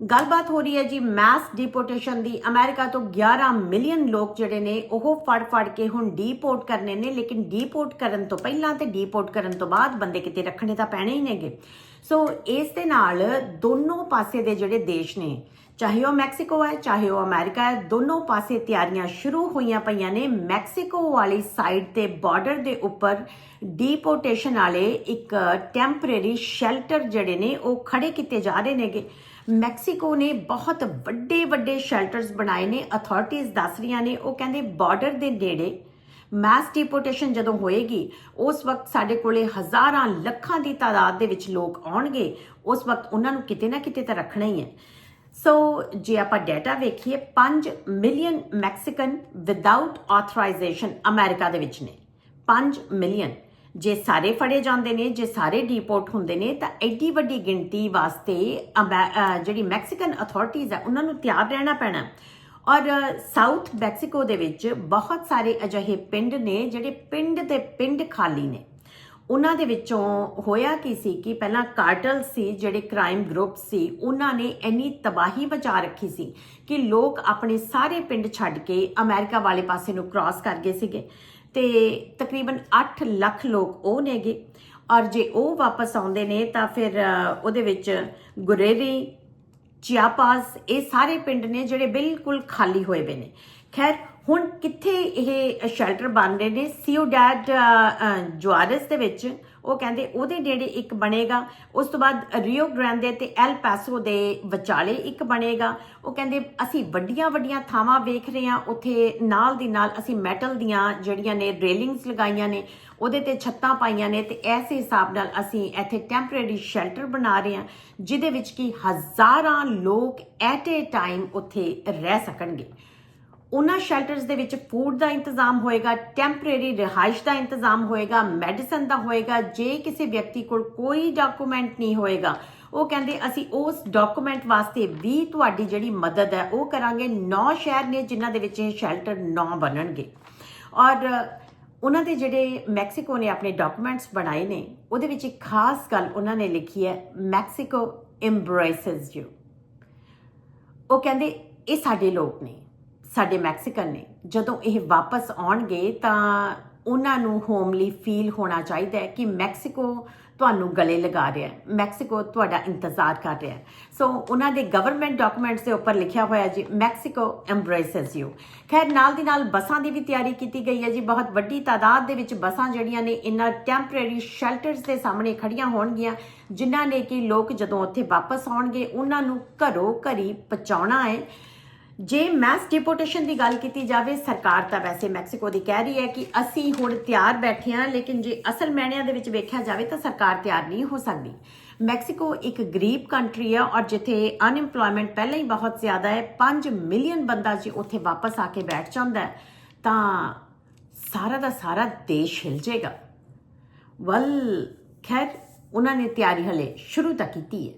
ਗੱਲਬਾਤ ਹੋ ਰਹੀ ਹੈ ਜੀ ਮੈਸ ਡਿਪੋਰਟੇਸ਼ਨ ਦੀ। ਅਮਰੀਕਾ ਤੋਂ 11 ਮਿਲੀਅਨ ਲੋਕ ਜਿਹੜੇ ਨੇ, ਉਹ ਫੜ ਫੜ ਕੇ ਹੁਣ ਡੀਪੋਰਟ ਕਰਨੇ ਨੇ, ਲੇਕਿਨ ਡੀਪੋਰਟ ਕਰਨ ਤੋਂ ਪਹਿਲਾਂ ਤੇ ਡੀਪੋਰਟ ਕਰਨ ਤੋਂ ਬਾਅਦ ਬੰਦੇ ਕਿਤੇ ਰੱਖਣੇ ਤਾਂ ਪੈਣੇ ਹੀ ਨੇਗੇ। ਸੋ ਇਸ ਦੇ ਨਾਲ ਦੋਨੋਂ ਪਾਸੇ ਦੇ ਜਿਹੜੇ ਦੇਸ਼ ਨੇ ਚਾਹੇ ਉਹ ਮੈਕਸੀਕੋ ਹੈ, ਚਾਹੇ ਉਹ ਅਮਰੀਕਾ ਹੈ, ਦੋਨੋਂ ਪਾਸੇ ਤਿਆਰੀਆਂ ਸ਼ੁਰੂ ਹੋਈਆਂ ਪਈਆਂ ਨੇ। ਮੈਕਸੀਕੋ ਵਾਲੀ ਸਾਈਡ ਤੇ ਬਾਰਡਰ ਦੇ ਉੱਪਰ ਡੀਪੋਰਟੇਸ਼ਨ ਵਾਲੇ ਇੱਕ ਟੈਂਪਰੇਰੀ ਸ਼ੈਲਟਰ ਜਿਹੜੇ ਨੇ, ਉਹ ਖੜੇ ਕੀਤੇ ਜਾ ਰਹੇ ਨੇਗੇ। ਮੈਕਸੀਕੋ ਨੇ ਬਹੁਤ ਵੱਡੇ ਵੱਡੇ ਸ਼ੈਲਟਰਸ ਬਣਾਏ ਨੇ ਅਥਾਰਟੀਆਂ ਦੱਸ ਰਹੀਆਂ ਨੇ, ਉਹ ਕਹਿੰਦੇ ਬਾਰਡਰ ਦੇ ਨੇੜੇ ਮੈਸ ਡਿਪੋਰਟੇਸ਼ਨ ਜਦੋਂ ਹੋਏਗੀ, ਉਸ ਵਕਤ ਸਾਡੇ ਕੋਲੇ ਹਜ਼ਾਰਾਂ ਲੱਖਾਂ ਦੀ ਤਾਦਾਦ ਦੇ ਵਿੱਚ ਲੋਕ ਆਉਣਗੇ। ਉਸ ਵਕਤ ਉਹਨਾਂ ਨੂੰ ਕਿਤੇ ਨਾ ਕਿਤੇ ਤਾਂ ਰੱਖਣਾ ਹੀ ਹੈ। ਸੋ ਜੇ ਆਪਾਂ ਡਾਟਾ ਵੇਖੀਏ 5 million Mexican without authorization America ਦੇ ਵਿੱਚ ਨੇ। 5 ਮਿਲੀਅਨ ਜੇ ਸਾਰੇ ਫੜੇ ਜਾਂਦੇ ਨੇ, ਜੇ ਸਾਰੇ ਡੀਪੋਰਟ ਹੁੰਦੇ ਨੇ, ਤਾਂ ਐਡੀ ਵੱਡੀ ਗਿਣਤੀ ਵਾਸਤੇ ਅਮੈ- ਜਿਹੜੀ ਮੈਕਸੀਕਨ ਅਥਾਰਟੀਆਂ ਆ, ਉਹਨਾਂ ਨੂੰ ਤਿਆਰ ਰਹਿਣਾ ਪੈਣਾ। ਔਰ ਸਾਊਥ ਮੈਕਸੀਕੋ ਦੇ ਵਿੱਚ ਬਹੁਤ ਸਾਰੇ ਅਜਿਹੇ ਪਿੰਡ ਨੇ, ਜਿਹੜੇ ਪਿੰਡ ਦੇ ਪਿੰਡ ਖਾਲੀ ਨੇ। ਉਹਨਾਂ ਦੇ ਵਿੱਚੋਂ ਹੋਇਆ ਕੀ ਸੀ ਕਿ ਪਹਿਲਾਂ ਕਾਰਟਲ ਸੀ, ਜਿਹੜੇ ਕ੍ਰਾਈਮ ਗਰੁੱਪ ਸੀ, ਉਹਨਾਂ ਨੇ ਇੰਨੀ ਤਬਾਹੀ ਬਚਾ ਰੱਖੀ ਸੀ ਕਿ ਲੋਕ ਆਪਣੇ ਸਾਰੇ ਪਿੰਡ ਛੱਡ ਕੇ ਅਮਰੀਕਾ ਵਾਲੇ ਪਾਸੇ ਨੂੰ ਕ੍ਰਾਸ ਕਰ ਗਏ ਸੀਗੇ। ਤੇ ਤਕਰੀਬਨ 8 ਲੱਖ ਲੋਕ ਉਹ ਨੇਗੇ ਔਰ ਜੇ ਉਹ ਵਾਪਸ ਆਉਂਦੇ ਨੇ ਤਾਂ ਫਿਰ ਉਹਦੇ ਵਿੱਚ ਗੁਰੇਰੀ ਚਿਆਪਾਸ ਇਹ ਸਾਰੇ ਪਿੰਡ ਨੇ ਜਿਹੜੇ ਬਿਲਕੁਲ ਖਾਲੀ ਹੋਏ ਪਏ ਨੇ। ਖੈਰ ਹੁਣ ਕਿੱਥੇ ਇਹ ਸ਼ੈਲਟਰ ਬਣ ਰਹੇ ਨੇ? ਸਿਊਡੈਡ ਜੁਆਰਸ ਦੇ ਵਿੱਚ ਉਹ ਕਹਿੰਦੇ ਉਹਦੇ ਨੇੜੇ ਇੱਕ ਬਣੇਗਾ। ਉਸ ਤੋਂ ਬਾਅਦ ਰਿਓ ਗ੍ਰਾਂਡੇ ਤੇ ਐਲ ਪੈਸੋ ਦੇ ਵਿਚਾਲੇ ਇੱਕ ਬਣੇਗਾ। ਉਹ ਕਹਿੰਦੇ ਅਸੀਂ ਵੱਡੀਆਂ ਵੱਡੀਆਂ ਥਾਵਾਂ ਵੇਖ ਰਹੇ ਹਾਂ। ਉੱਥੇ ਨਾਲ ਦੀ ਨਾਲ ਅਸੀਂ ਮੈਟਲ ਦੀਆਂ ਜਿਹੜੀਆਂ ਨੇ ਰੇਲਿੰਗਸ ਲਗਾਈਆਂ ਨੇ, ਉਹਦੇ ਤੇ ਛੱਤਾਂ ਪਾਈਆਂ ਨੇ ਤੇ ਐਸੇ ਹਿਸਾਬ ਨਾਲ ਅਸੀਂ ਇੱਥੇ ਟੈਂਪਰੇਰੀ ਸ਼ੈਲਟਰ ਬਣਾ ਰਹੇ ਹਾਂ, ਜਿਹਦੇ ਵਿੱਚ ਕਿ ਹਜ਼ਾਰਾਂ ਲੋਕ ਐਟ ਏ ਟਾਈਮ ਉੱਥੇ ਰਹਿ ਸਕਣਗੇ। ਉਹਨਾਂ ਸ਼ੈਲਟਰਸ ਦੇ ਵਿੱਚ ਫੂਡ ਦਾ ਇੰਤਜ਼ਾਮ ਹੋਏਗਾ ਟੈਂਪਰੇਰੀ ਰਿਹਾਇਸ਼ ਦਾ ਇੰਤਜ਼ਾਮ ਹੋਏਗਾ ਮੈਡੀਸਨ ਦਾ ਹੋਏਗਾ, ਜੇ ਕਿਸੇ ਵਿਅਕਤੀ ਕੋਲ ਕੋਈ ਡਾਕੂਮੈਂਟ ਨਹੀਂ ਹੋਏਗਾ, ਉਹ ਕਹਿੰਦੇ ਅਸੀਂ ਉਸ ਡਾਕੂਮੈਂਟ ਵਾਸਤੇ ਵੀ ਤੁਹਾਡੀ ਜਿਹੜੀ ਮਦਦ ਹੈ, ਉਹ ਕਰਾਂਗੇ। ਨੌ ਸ਼ਹਿਰ ਨੇ ਜਿਨ੍ਹਾਂ ਦੇ ਵਿੱਚ ਇਹ ਸ਼ੈਲਟਰ ਨੌ ਬਣਨਗੇ। ਔਰ ਉਹਨਾਂ ਦੇ ਜਿਹੜੇ ਮੈਕਸੀਕੋ ਨੇ ਆਪਣੇ ਡਾਕੂਮੈਂਟਸ ਬਣਾਏ ਨੇ, ਉਹਦੇ ਵਿੱਚ ਇੱਕ ਖਾਸ ਗੱਲ ਉਹਨਾਂ ਨੇ ਲਿਖੀ ਹੈ, ਮੈਕਸੀਕੋ ਐਮਬ੍ਰੇਸਸ ਯੂ ਉਹ ਕਹਿੰਦੇ, ਇਹ ਸਾਡੇ ਲੋਕ ਨੇ। ਸਾਡੇ ਮੈਕਸੀਕਨ ਨੇ, ਜਦੋਂ ਇਹ ਵਾਪਸ ਆਉਣਗੇ ਤਾਂ ਉਹਨਾਂ ਨੂੰ ਹੋਮਲੀ ਫੀਲ ਹੋਣਾ ਚਾਹੀਦਾ ਹੈ ਕਿ ਮੈਕਸੀਕੋ ਤੁਹਾਨੂੰ ਗਲੇ ਲਗਾ ਰਿਹਾ ਹੈ, ਮੈਕਸੀਕੋ ਤੁਹਾਡਾ ਇੰਤਜ਼ਾਰ ਕਰ ਰਿਹਾ ਹੈ। ਸੋ ਉਹਨਾਂ ਦੇ ਗਵਰਨਮੈਂਟ ਡਾਕੂਮੈਂਟਸ ਦੇ ਉੱਪਰ ਲਿਖਿਆ ਹੋਇਆ ਜੀ ਮੈਕਸੀਕੋ ਐਮਬ੍ਰੇਸਸ ਯੂ ਖੈਰ, ਨਾਲ ਦੀ ਨਾਲ ਬੱਸਾਂ ਦੀ ਵੀ ਤਿਆਰੀ ਕੀਤੀ ਗਈ ਹੈ ਜੀ, ਬਹੁਤ ਵੱਡੀ ਤਾਦਾਦ ਦੇ ਵਿੱਚ ਬੱਸਾਂ ਜਿਹੜੀਆਂ ਨੇ ਇਨ੍ਹਾਂ ਟੈਂਪਰੇਰੀ ਸ਼ੈਲਟਰਸ ਦੇ ਸਾਹਮਣੇ ਖੜੀਆਂ ਹੋਣਗੀਆਂ, ਜਿਨ੍ਹਾਂ ਨੇ ਕਿ ਲੋਕ ਜਦੋਂ ਉੱਥੇ ਵਾਪਸ ਆਉਣਗੇ, ਉਹਨਾਂ ਨੂੰ ਘਰੋਂ ਘਰੀ ਪਹੁੰਚਾਉਣਾ ਹੈ। ਜੇ ਮੈਸ ਡਿਪੋਰਟੇਸ਼ਨ ਦੀ ਗੱਲ ਕੀਤੀ ਜਾਵੇ, ਸਰਕਾਰ ਤਾਂ ਵੈਸੇ ਮੈਕਸੀਕੋ ਦੀ ਕਹਿ ਰਹੀ ਹੈ ਕਿ ਅਸੀਂ ਹੁਣ ਤਿਆਰ ਬੈਠੇ ਹਾਂ, ਲੇਕਿਨ ਜੇ ਅਸਲ ਮੈਣਿਆਂ ਦੇ ਵਿੱਚ ਵੇਖਿਆ ਜਾਵੇ ਤਾਂ ਸਰਕਾਰ ਤਿਆਰ ਨਹੀਂ ਹੋ ਸਕਦੀ। ਮੈਕਸੀਕੋ ਇੱਕ ਗਰੀਬ ਕੰਟਰੀ ਹੈ ਔਰ ਜਿੱਥੇ ਅਨਇੰਪਲੋਇਮੈਂਟ ਪਹਿਲਾਂ ਹੀ ਬਹੁਤ ਜ਼ਿਆਦਾ ਹੈ 5 ਮਿਲੀਅਨ ਬੰਦਾ ਜੇ ਉੱਥੇ ਵਾਪਸ ਆ ਕੇ ਬੈਠ ਜਾਂਦਾ ਹੈ, ਤਾਂ ਸਾਰਾ ਦਾ ਸਾਰਾ ਦੇਸ਼ ਹਿਲ ਜਾਏਗਾ। ਵਲ, ਖੈਰ, ਉਹਨਾਂ ਨੇ ਤਿਆਰੀ ਹਲੇ ਸ਼ੁਰੂ ਤਾਂ ਕੀਤੀ ਹੈ।